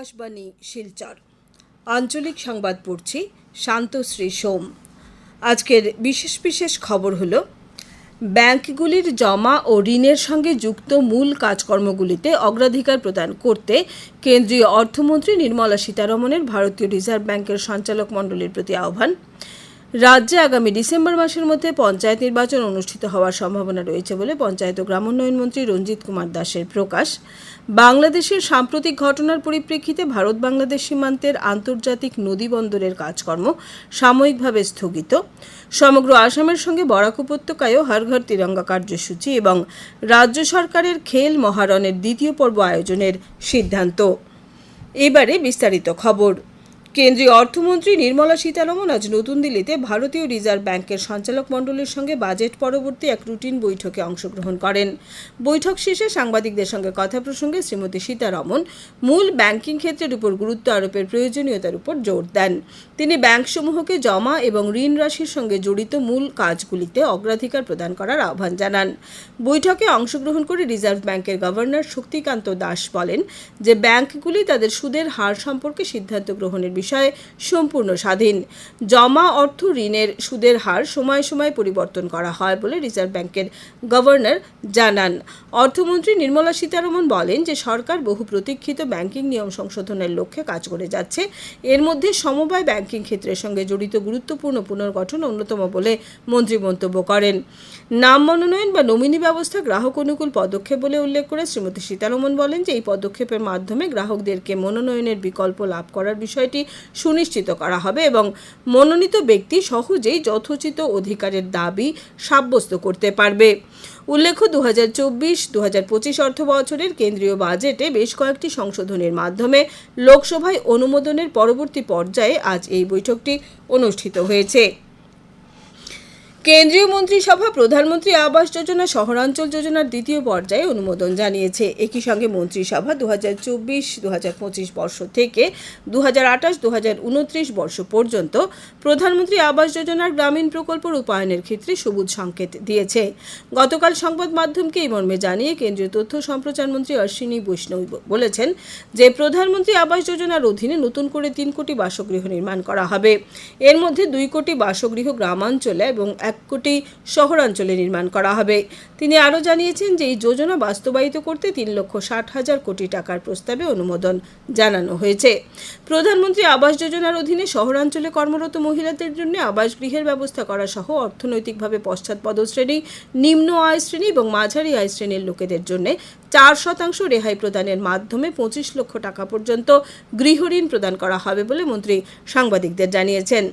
আকাশবাণী, শিলচর। আঞ্চলিক সংবাদ পড়ছি শান্তশ্রী সোম। আজকের বিশেষ বিশেষ খবর হলো, ব্যাংকগুলির জমা ও ঋণের সঙ্গে যুক্ত মূল কাজকর্মগুলিতে অগ্রাধিকার প্রদান করতে কেন্দ্রীয় অর্থমন্ত্রী নির্মলা সীতারমণের ভারতীয় রিজার্ভ ব্যাংকের সঞ্চালক মণ্ডলীর প্রতি আহ্বান। রাজ্যে আগামী ডিসেম্বর মাসের মধ্যে পঞ্চায়েত নির্বাচন অনুষ্ঠিত হওয়ার সম্ভাবনা রয়েছে বলে পঞ্চায়েত ও গ্রামোন্নয়ন মন্ত্রী রঞ্জিত কুমার দাসের প্রকাশ। বাংলাদেশের সাম্প্রতিক ঘটনার পরিপ্রেক্ষিতে ভারত বাংলাদেশ সীমান্তের আন্তর্জাতিক নদী বন্দরের কাজকর্ম সাময়িকভাবে স্থগিত। সমগ্র আসামের সঙ্গে বরাক উপত্যকায়ও হর ঘর তিরঙ্গা কার্যসূচি এবং রাজ্য সরকারের খেল মহারণের দ্বিতীয় পর্ব আয়োজনের সিদ্ধান্ত। এবারে বিস্তারিত খবর। কেন্দ্রীয় অর্থমন্ত্রী নির্মলা সীতারমন আজ নতুন দিল্লিতে ভারতীয় রিজার্ভ ব্যাংকের সঞ্চালক মণ্ডলীর সঙ্গে বাজেট পরবর্তী এক রুটিন বৈঠকে অংশগ্রহণ করেন। বৈঠক শেষে সাংবাদিকদের সঙ্গে কথা প্রসঙ্গে শ্রীমতী সীতারমন মূল ব্যাংকিং ক্ষেত্রের উপর গুরুত্ব আরোপের প্রয়োজনীয়তার উপর জোর দেন। তিনি ব্যাংকসমূহকে জমা এবং ঋণ রাশির সঙ্গে জড়িত মূল কাজগুলিতে অগ্রাধিকার প্রদান করার আহ্বান জানান। বৈঠকে অংশগ্রহণ করে রিজার্ভ ব্যাংকের গভর্নর শক্তিকান্ত দাস বলেন যে ব্যাংকগুলি তাদের সুদের হার সম্পর্কে সিদ্ধান্ত গ্রহণের বিষয়ে সম্পূর্ণ স্বাধীন। জমা অর্থ ঋণের সুদের হার সময় সময় পরিবর্তন করা হয় বলে রিজার্ভ ব্যাংকের গভর্নর জানান। অর্থমন্ত্রী নির্মলা সীতারমন বলেন যে, সরকার বহু প্রতীক্ষিত ব্যাংকিং নিয়ম সংশোধনের লক্ষ্যে কাজ করে যাচ্ছে। এর মধ্যে সমবায় ব্যাংকিং ক্ষেত্রের সঙ্গে জড়িত গুরুত্বপূর্ণ পুনর্গঠন অন্যতম বলে মন্ত্রী মন্তব্য করেন। নাম মনোনয়ন বা নমিনি ব্যবস্থা গ্রাহক অনুকূল পদক্ষেপ বলে উল্লেখ করে শ্রীমতী সীতারমন বলেন যে, এই পদক্ষেপের মাধ্যমে গ্রাহকদেরকে মনোনয়নের বিকল্প লাভ করার বিষয়টি সুনিশ্চিত করা হবে এবং মনোনীত ব্যক্তি সহজেই যথোচিত অধিকারের দাবি সাব্যস্ত করতে পারবে। উল্লেখ্য দু হাজার চব্বিশ দু হাজার পঁচিশ অর্থ বছরের কেন্দ্রীয় বাজেটে বেশ কয়েকটি সংশোধনের মাধ্যমে লোকসভায় অনুমোদনের পরবর্তী পর্যায়ে আজ এই বৈঠকটি অনুষ্ঠিত হয়েছে। কেন্দ্রীয় মন্ত্রিসভা প্রধানমন্ত্রী আবাস যোজনা, শহরাঞ্চল যোজনার দ্বিতীয় পর্যায়ে অনুমোদন জানিয়েছে। একই সঙ্গে মন্ত্রিসভা দু হাজার চব্বিশ দু হাজার পঁচিশ বর্ষ থেকে দু হাজার আঠাশ উনত্রিশ বর্ষ পর্যন্ত প্রধানমন্ত্রী আবাস যোজনার গ্রামীণ প্রকল্প রূপায়ণের ক্ষেত্রে সবুজ সংকেত দিয়েছে। গতকাল সংবাদ মাধ্যমকে এই মর্মে জানিয়ে কেন্দ্রীয় তথ্য সম্প্রচার মন্ত্রী অশ্বিনী বৈষ্ণব বলেছেন যে, প্রধানমন্ত্রী আবাস যোজনার অধীনে নতুন করে তিন কোটি বাসগৃহ নির্মাণ করা হবে। এর মধ্যে দুই কোটি বাসগৃহ গ্রামাঞ্চলে এবং এক কোটি শহরাঞ্চলে নির্মাণ করা হবে। তিনি আরও জানিয়েছেন যে এই যোজনা বাস্তবায়িত করতে তিন লক্ষ ষাট হাজার কোটি টাকার প্রস্তাবে অনুমোদন জানানো হয়েছে। প্রধানমন্ত্রী আবাস যোজনার অধীনে শহরাঞ্চলে কর্মরত মহিলাদের জন্য আবাস গৃহের ব্যবস্থা করা সহ অর্থনৈতিকভাবে পশ্চাৎপদ শ্রেণি, নিম্ন আয় শ্রেণি এবং মাঝারি আয় শ্রেণির লোকেদের জন্য চার শতাংশ রেহাই প্রদানের মাধ্যমে পঁচিশ লক্ষ টাকা পর্যন্ত গৃহঋণ প্রদান করা হবে বলে মন্ত্রী সাংবাদিকদের জানিয়েছেন।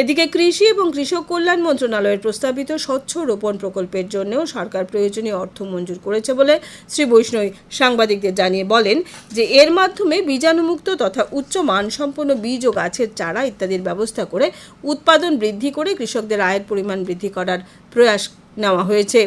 এদিকে কৃষি এবং কৃষক কল্যাণ মন্ত্রণালয়ের প্রস্তাবিত স্বচ্ছ রোপণ প্রকল্পের জন্যও সরকার প্রয়োজনীয় অর্থ মঞ্জুর করেছে বলে শ্রী বৈষ্ণব সাংবাদিকদের জানিয়ে বলেন যে এর মাধ্যমে বীজাণুমুক্ত তথা উচ্চ মানসম্পন্ন বীজ ও গাছের চারা ইত্যাদির ব্যবস্থা করে উৎপাদন বৃদ্ধি করে কৃষকদের আয়ের পরিমাণ বৃদ্ধি করার প্রয়াস নেওয়া হয়েছে।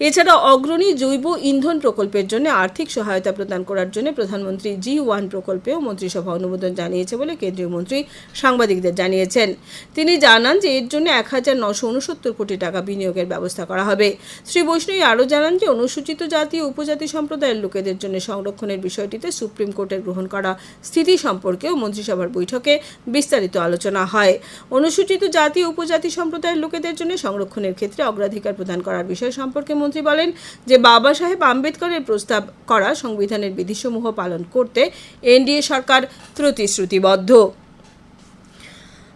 এছাড়া অগ্রণী জৈব ইন্ধন প্রকল্পের জন্য আর্থিক সহায়তা প্রদান করার জন্য প্রধানমন্ত্রী জি ওয়ান প্রকল্পেও মন্ত্রিসভা অনুমোদন জানিয়েছে বলে কেন্দ্রীয় মন্ত্রী সাংবাদিকদের জানিয়েছেন। তিনি জানান যে এর জন্য এক হাজার নশো উনসত্তর কোটি টাকা বিনিয়োগের ব্যবস্থা করা হবে। শ্রী বৈষ্ণবী আরও জানান যে অনুসূচিত জাতি ও উপজাতি সম্প্রদায়ের লোকেদের জন্য সংরক্ষণের বিষয়টিতে সুপ্রিম কোর্টের গ্রহণ করা স্থিতি সম্পর্কেও মন্ত্রিসভার বৈঠকে বিস্তারিত আলোচনা হয়। অনুসূচিত জাতি উপজাতি সম্প্রদায়ের লোকেদের জন্য সংরক্ষণের ক্ষেত্রে অগ্রাধিকার প্রদান করার বিষয় সম্পর্কে মন্ত্রী বলেন যে বাবা সাহেব আম্বেদকরের প্রস্তাব করা সংবিধানের বিধিসমূহ পালন করতে এনডিএ সরকার প্রতিশ্রুতিবদ্ধ।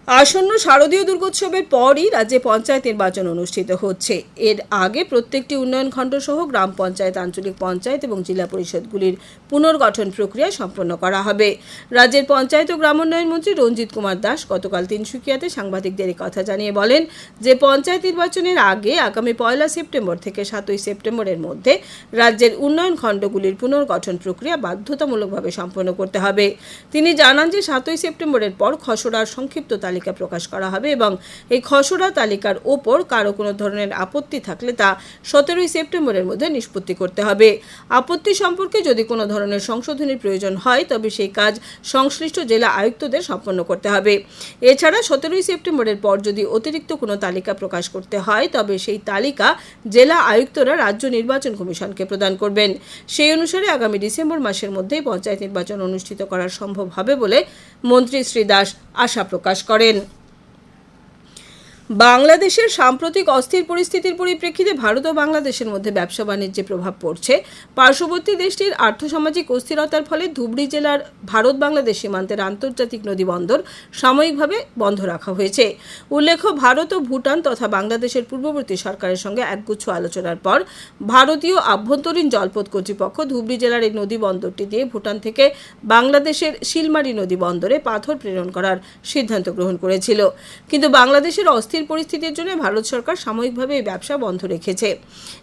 আসন্ন শারদীয় দুর্গোৎসবের পরই রাজ্যে পঞ্চায়েত নির্বাচন অনুষ্ঠিত হচ্ছে। এর আগে প্রত্যেকটি উন্নয়ন খণ্ড সহ গ্রাম পঞ্চায়েত, আঞ্চলিক পঞ্চায়েত এবং জেলা পরিষদগুলির পুনর্গঠন প্রক্রিয়া সম্পন্ন করা হবে। রাজ্যের পঞ্চায়েত ও গ্রামোন্নয়ন মন্ত্রী রঞ্জিত কুমার দাস গতকাল তিনসুকিয়াতে সাংবাদিকদের কথা জানিয়ে বলেন যে, পঞ্চায়েত নির্বাচনের আগে আগামী পয়লা সেপ্টেম্বর থেকে সাতই সেপ্টেম্বরের মধ্যে রাজ্যের উন্নয়ন খণ্ডগুলির পুনর্গঠন প্রক্রিয়া বাধ্যতামূলকভাবে সম্পন্ন করতে হবে। তিনি জানান যে, সাতই সেপ্টেম্বরের পর খসড়ার সংক্ষিপ্ত তালিকা প্রকাশ করা হবে এবং এই খসড়া তালিকার ওপর কারও কোনো ধরনের আপত্তি থাকলে তা সতেরোই সেপ্টেম্বরের মধ্যে নিষ্পত্তি করতে হবে। আপত্তি সম্পর্কে যদি কোনো ধরনের সংশোধনের প্রয়োজন হয়, তবে সেই কাজ সংশ্লিষ্ট জেলা আয়ুক্তদের সম্পন্ন করতে হবে। এছাড়া সতেরোই সেপ্টেম্বরের পর যদি অতিরিক্ত কোনো তালিকা প্রকাশ করতে হয়, তবে সেই তালিকা জেলা আয়ুক্তরা রাজ্য নির্বাচন কমিশনকে প্রদান করবেন। সেই অনুসারে আগামী ডিসেম্বর মাসের মধ্যেই পঞ্চায়েত নির্বাচন অনুষ্ঠিত করা সম্ভব হবে বলে মন্ত্রী শ্রী দাস আশা প্রকাশ করেন। বাংলাদেশের সাম্প্রতিক অস্থির পরিস্থিতির পরিপ্রেক্ষিতে ভারত ও বাংলাদেশের মধ্যে ব্যবসা বাণিজ্যে প্রভাব পড়ছে। পার্শ্ববর্তী দেশটির আর্থসামাজিক অস্থিরতার ফলে ধুবড়ী জেলার ভারত বাংলাদেশ সীমান্তের আন্তর্জাতিক নদী বন্দর সাময়িকভাবে বন্ধ রাখা হয়েছে। উল্লেখ্য, ভারত ও ভুটান তথা বাংলাদেশের পূর্ববর্তী সরকারের সঙ্গে একগুচ্ছ আলোচনার পর ভারতীয় আভ্যন্তরীণ জলপথ কর্তৃপক্ষ ধুবড়ী জেলার এই নদী বন্দরটি দিয়ে ভুটান থেকে বাংলাদেশের শিলমারি নদী বন্দরে পাথর প্রেরণ করার সিদ্ধান্ত গ্রহণ করেছিল। কিন্তু বাংলাদেশের অস্থির পরিস্থিতির জন্য ভারত সরকার সাময়িকভাবে এই ব্যবসা বন্ধ রেখেছে।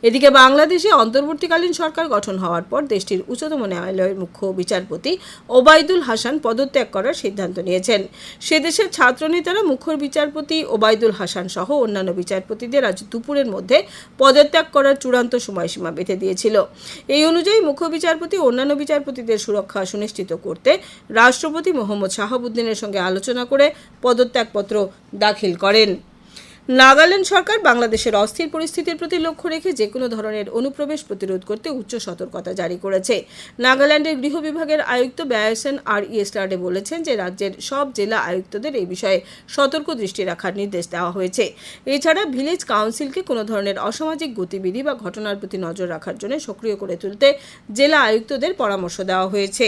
এদিকে বাংলাদেশে অন্তর্বর্তীকালীন সরকার গঠন হওয়ার পর দেশটির উচ্চতম ন্যায়ালয়ের মুখ্য বিচারপতি ওবায়দুল হাসান পদত্যাগ করার সিদ্ধান্ত নিয়েছেন। সে দেশের ছাত্রনেতারা মুখ্য বিচারপতি ওবায়দুল হাসান সহ অন্যান্য বিচারপতিদের আজ দুপুরের মধ্যে পদত্যাগ করার চূড়ান্ত সময়সীমা বেঁধে দিয়েছিল। এই অনুযায়ী মুখ্য বিচারপতি অন্যান্য বিচারপতিদের সুরক্ষা সুনিশ্চিত করতে রাষ্ট্রপতি মোহাম্মদ শাহাবুদ্দিনের সঙ্গে আলোচনা করে পদত্যাগপত্র দাখিল করেন। নাগাল্যান্ড সরকার বাংলাদেশের অস্থির পরিস্থিতির প্রতি লক্ষ্য রেখে যে কোনো ধরনের অনুপ্রবেশ প্রতিরোধ করতে উচ্চ সতর্কতা জারি করেছে। নাগাল্যান্ডের গৃহ বিভাগের আয়ুক্ত ব্যয়সেন আর ইয়েস্টারডে বলেছেন যে রাজ্যের সব জেলা আয়ুক্তদের এই বিষয়ে সতর্ক দৃষ্টি রাখার নির্দেশ দেওয়া হয়েছে। এছাড়া ভিলেজ কাউন্সিলকে কোনো ধরনের অসামাজিক গতিবিধি বা ঘটনার প্রতি নজর রাখার জন্য সক্রিয় করে তুলতে জেলা আয়ুক্তদের পরামর্শ দেওয়া হয়েছে।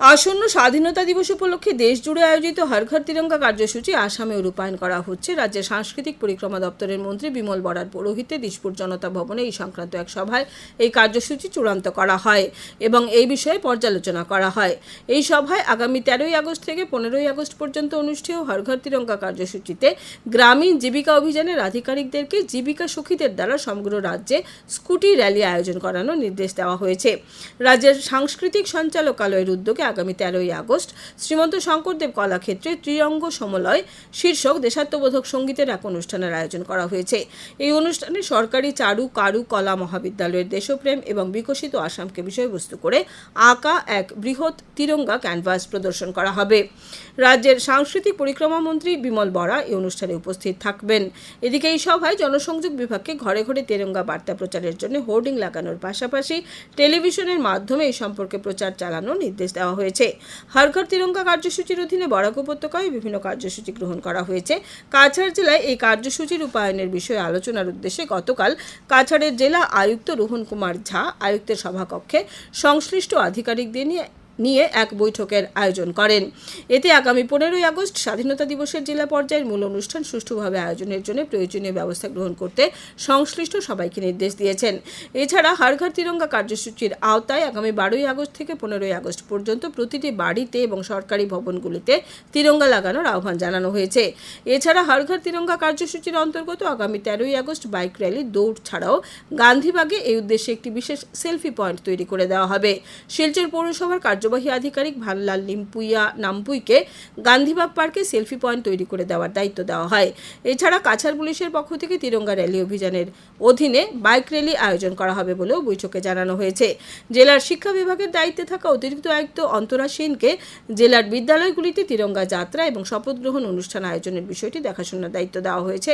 আসন্ন স্বাধীনতা দিবস উপলক্ষে দেশ জুড়ে আয়োজিত হর ঘর তিরঙ্গা কার্যসূচি আসামেও রূপায়ণ করা হচ্ছে। রাজ্যের সাংস্কৃতিক পরিক্রমা দপ্তরের মন্ত্রী বিমল বরার পৌরোহিত্যে দিশপুর জনতা ভবনে এই সংক্রান্ত এক সভায় এই কার্যসূচি চূড়ান্ত করা হয় এবং এই বিষয়ে পর্যালোচনা করা হয়। এই সভায় আগামী তেরোই আগস্ট থেকে পনেরোই আগস্ট পর্যন্ত অনুষ্ঠেয় হর ঘর তিরঙ্গা কার্যসূচিতে গ্রামীণ জীবিকা অভিযানের আধিকারিকদেরকে জীবিকা সখীদের দ্বারা সমগ্র রাজ্যে স্কুটি র্যালি আয়োজন করানোর নির্দেশ দেওয়া হয়েছে। রাজ্যের সাংস্কৃতিক সঞ্চালকালয়ের উদ্যোগে আগামী তেরোই আগস্ট শ্রীমন্ত শঙ্করদেব কলাক্ষেত্রে ত্রিরঙ্গ সমলয় শীর্ষক দেশাত্মবোধক সঙ্গীতের এক অনুষ্ঠানের আয়োজন করা হয়েছে। এই অনুষ্ঠানে সরকারি চারু, কারু, কলা মহাবিদ্যালয়ের দেশপ্রেম এবং বিকশিত আসামকে বিষয়বস্তু করে আঁকা এক বৃহৎ তিরঙ্গা ক্যানভাস প্রদর্শন করা হবে। রাজ্যের সাংস্কৃতিক পরিক্রমা মন্ত্রী বিমল বরা এই অনুষ্ঠানে উপস্থিত থাকবেন। এদিকে এই সভায় জনসংযোগ বিভাগকে ঘরে ঘরে তেরঙ্গা বার্তা প্রচারের জন্য হোর্ডিং লাগানোর পাশাপাশি টেলিভিশনের মাধ্যমে এই সম্পর্কে প্রচার চালানোর নির্দেশ দেওয়া হয়েছে। হর ঘর তিরঙ্গা কার্যসূচির অধীনে বরাক উপত্যকায় বিভিন্ন কার্যসূচি গ্রহণ করা হয়েছে। কাছাড় জেলায় এই কার্যসূচি রূপায়ণের বিষয়ে আলোচনার উদ্দেশ্যে গতকাল কাছাড়ের জেলা আয়ুক্ত রোহন কুমার ঝা, আয়ুক্তের সভাকক্ষে সংশ্লিষ্ট আধিকারিকদের নিয়ে নিয়ে এক বৈঠকের আয়োজন করেন। এতে আগামী পনেরোই আগস্ট স্বাধীনতা দিবসের জেলা পর্যায়ের মূল অনুষ্ঠান সুষ্ঠুভাবে আয়োজনের জন্য প্রয়োজনীয় ব্যবস্থা গ্রহণ করতে সংশ্লিষ্ট সবাইকে নির্দেশ দিয়েছেন। এছাড়া হাড়ঘর তিরঙ্গা কার্যসূচির আওতায় আগামী বারোই আগস্ট থেকে পনেরোই আগস্ট পর্যন্ত প্রতিটি বাড়িতে এবং সরকারি ভবনগুলিতে তিরঙ্গা লাগানোর আহ্বান জানানো হয়েছে। এছাড়া হাড়ঘর তিরঙ্গা কার্যসূচির অন্তর্গত আগামী তেরোই আগস্ট বাইক র্যালি, দৌড় ছাড়াও গান্ধীবাগে এই উদ্দেশ্যে একটি বিশেষ সেলফি পয়েন্ট তৈরি করে দেওয়া হবে। শিলচর পৌরসভার কার্যবাহী আধিকারিক ভানলাল লিম্পুইয়া নাম্পুইকে গান্ধীবাগ পার্কে সেলফি পয়েন্ট তৈরি করে দেওয়ার দায়িত্ব দেওয়া হয়। এছাড়া কাছাড় পুলিশের পক্ষ থেকে তিরঙ্গা র্যালি অভিযানের অধীনে বাইক র্যালি আয়োজন করা হবে বলেও বৈঠকে জানানো হয়েছে। জেলার শিক্ষা বিভাগের দায়িত্বে থাকা অতিরিক্ত আয়ুক্ত অন্তরা সেনকে জেলার বিদ্যালয়গুলিতে তিরঙ্গা যাত্রা এবং শপথ গ্রহণ অনুষ্ঠান আয়োজনের বিষয়টি দেখাশোনার দায়িত্ব দেওয়া হয়েছে।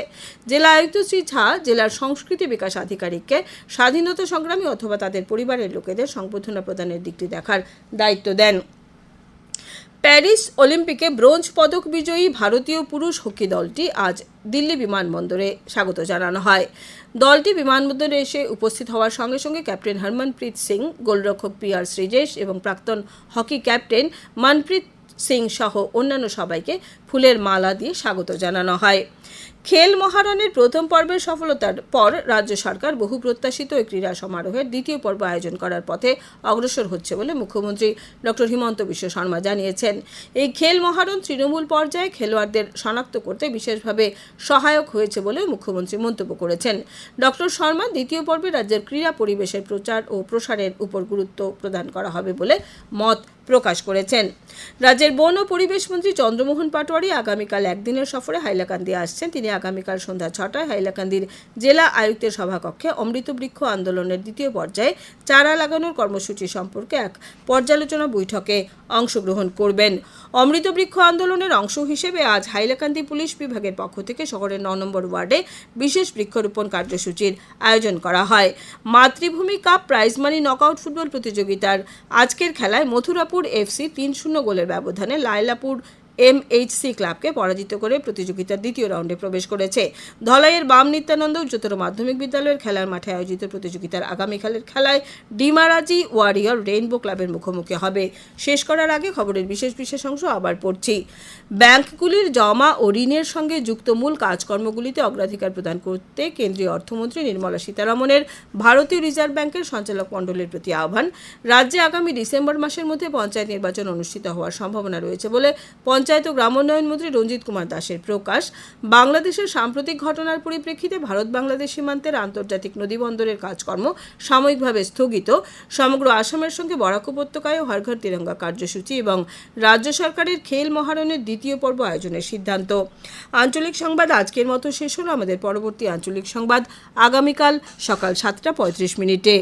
জেলা আয়ুক্ত শ্রী ঝা জেলার সংস্কৃতি বিকাশ আধিকারিককে স্বাধীনতা সংগ্রামী অথবা তাদের পরিবারের লোকেদের সংবর্ধনা প্রদানের দিকটি দেখার দায়িত্ব দেন। প্যারিস অলিম্পিকে ব্রোঞ্জ পদক বিজয়ী ভারতীয় পুরুষ হকি দলটি আজ দিল্লি বিমানবন্দরে স্বাগত জানানো হয়। দলটি বিমানবন্দরে এসে উপস্থিত হওয়ার সঙ্গে সঙ্গে ক্যাপ্টেন হরমনপ্রীত সিং, গোলরক্ষক পি আর শ্রীজেশ এবং প্রাক্তন হকি ক্যাপ্টেন মনপ্রীত সিং সহ অন্যান্য সবাইকে ফুলের মালা দিয়ে স্বাগত জানানো হয়। খেল মহারণের প্রথম পর্বের সফলতার পর রাজ্য সরকার বহু প্রত্যাশিত এই ক্রীড়া সমারোহের দ্বিতীয় পর্ব আয়োজন করার পথে অগ্রসর হচ্ছে বলে মুখ্যমন্ত্রী ডক্টর হিমন্ত বিশ্ব শর্মা জানিয়েছেন। এই খেল মহারণ তৃণমূল পর্যায়ে খেলোয়াড়দের শনাক্ত করতে বিশেষভাবে সহায়ক হয়েছে বলে মুখ্যমন্ত্রী মন্তব্য করেছেন। ডক্টর শর্মা দ্বিতীয় পর্বে রাজ্যের ক্রীড়া পরিবেশের প্রচার ও প্রসারের উপর গুরুত্ব প্রদান করা হবে বলে মত প্রকাশ করেছেন। রাজ্যের বন ও পরিবেশ মন্ত্রী চন্দ্রমোহন পাটোয়ারি আগামীকাল একদিনের সফরে হাইলাকান্দি আসছেন। তিনি আগামীকাল সন্ধ্যা ছটায় হাইলাকান্দির জেলা আয়ুক্তের সভাকক্ষে অমৃত বৃক্ষ আন্দোলনের দ্বিতীয় পর্যায়ে চারা লাগানোর কর্মসূচি সম্পর্কে এক পর্যালোচনা বৈঠকে অংশগ্রহণ করবেন। অমৃত বৃক্ষ আন্দোলনের অংশ হিসেবে আজ হাইলাকান্দি পুলিশ বিভাগের পক্ষ থেকে শহরের ন নম্বর ওয়ার্ডে বিশেষ বৃক্ষরোপণ কার্যসূচির আয়োজন করা হয়। Matribhumi cup prize money knockout football প্রতিযোগিতার আজকের খেলায় মথুরাপুর এফসি তিন শূন্য গোলের ব্যবধানে লায়লাপুর এমএইচসি ক্লাবকে পরাজিত করে প্রতিযোগিতার দ্বিতীয় রাউন্ডে প্রবেশ করেছে। ধলাইয়ের বাম নিত্যানন্দ উচ্চতর মাধ্যমিক বিদ্যালয়ের খেলার মাঠে আয়োজিত প্রতিযোগিতার আগামীকালের খেলায় ডিমারাজি ওয়ারিয়র রেইনবো ক্লাবের মুখোমুখি হবে। শেষ করার আগে খবরের বিশেষ বিশেষ অংশ আবার পড়ছি। ব্যাংকগুলির জমা ও ঋণের সঙ্গে যুক্ত মূল কাজকর্মগুলিতে অগ্রাধিকার প্রদান করতে কেন্দ্রীয় অর্থমন্ত্রী নির্মলা সীতারামনের ভারতীয় রিজার্ভ ব্যাংকের সঞ্চালক মণ্ডলের প্রতি আহ্বান। রাজ্যে আগামী ডিসেম্বর মাসের মধ্যে পঞ্চায়েত নির্বাচন অনুষ্ঠিত হওয়ার সম্ভাবনা রয়েছে বলে পঞ্চায়েত ও গ্রামোন্নয়ন মন্ত্রী রঞ্জিত কুমার দাসের প্রকাশ, বাংলাদেশের সাম্প্রতিক ঘটনার পরিপ্রেক্ষিতে ভারত বাংলাদেশ সীমান্তের আন্তর্জাতিক নদীবন্দরের কাজকর্ম সাময়িকভাবে স্থগিত। সমগ্র আসামের সঙ্গে বরাক উপত্যকায় হরঘর তিরঙ্গা কার্যসূচি এবং রাজ্য সরকারের খেল মহারণের দ্বিতীয় পর্ব আয়োজনের সিদ্ধান্ত। আঞ্চলিক সংবাদ আজকের মতো শেষ হলো। আমাদের পরবর্তী আঞ্চলিক সংবাদ আগামীকাল সকাল সাতটা পঁয়ত্রিশ মিনিটে।